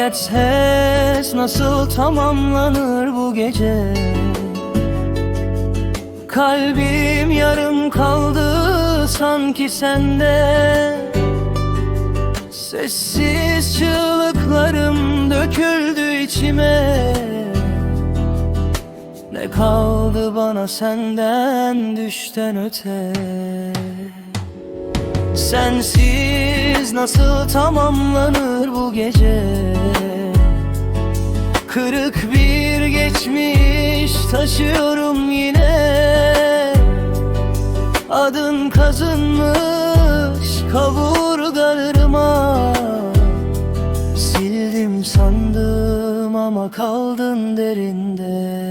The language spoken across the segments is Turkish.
Has nasıl tamamlanır bu gece? Kalbim yarım kaldı sanki sende. Sessiz çığlıklarım döküldü içime. Ne kaldı bana senden düşten öte Sensiz nasıl tamamlanır bu gece? Kırık bir geçmiş taşıyorum yine. Adın kazınmış kaburgalarıma Sildim sandım ama kaldın derinde.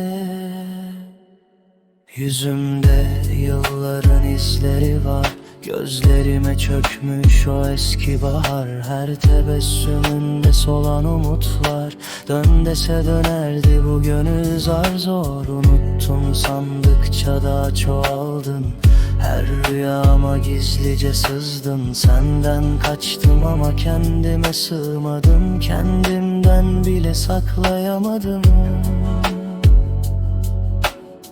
Yüzümde yılların izleri var Gözlerime çökmüş o eski bahar. Her tebessümünde solan umutlar. Dön dese dönerdi bu gönül zar zor. Unuttum sandıkça daha çoğaldın. Her rüyama gizlice sızdın. Senden kaçtım ama kendime sığmadım. Kendimden bile saklayamadım.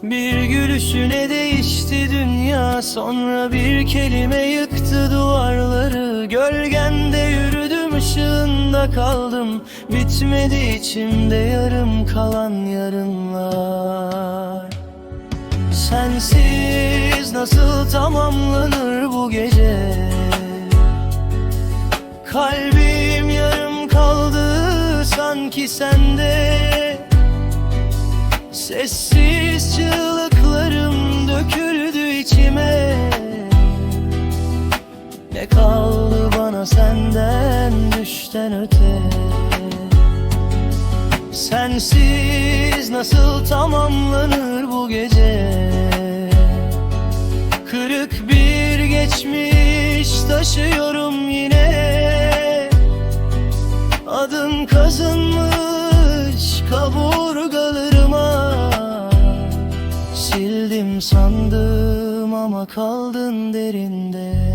Bir gülüşüne değişti dünya Sonra bir kelime yıktı duvarları. Gölgende yürüdüm ışığında kaldım. Bitmedi içimde yarım kalan yarınlar. Sensiz nasıl tamamlanır bu gece? Kalbim yarım kaldı sanki sende. Sessiz düşten öte. Sensiz nasıl tamamlanır bu gece? Kırık bir geçmiş taşıyorum yine. Adın kazınmış kaburgalarıma. Sildim sandım ama kaldın derinde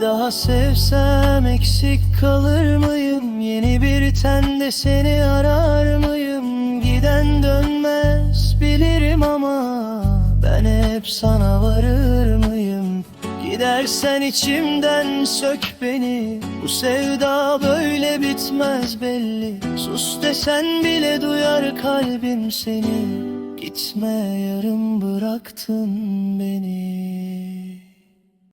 Daha sevsem eksik kalır mıyım? Yeni bir tende seni arar mıyım? Giden dönmez bilirim ama Ben hep sana varır mıyım? Gidersen içimden sök beni Bu sevda böyle bitmez belli Sus desen bile duyar kalbim seni Gitme yarım bıraktın beni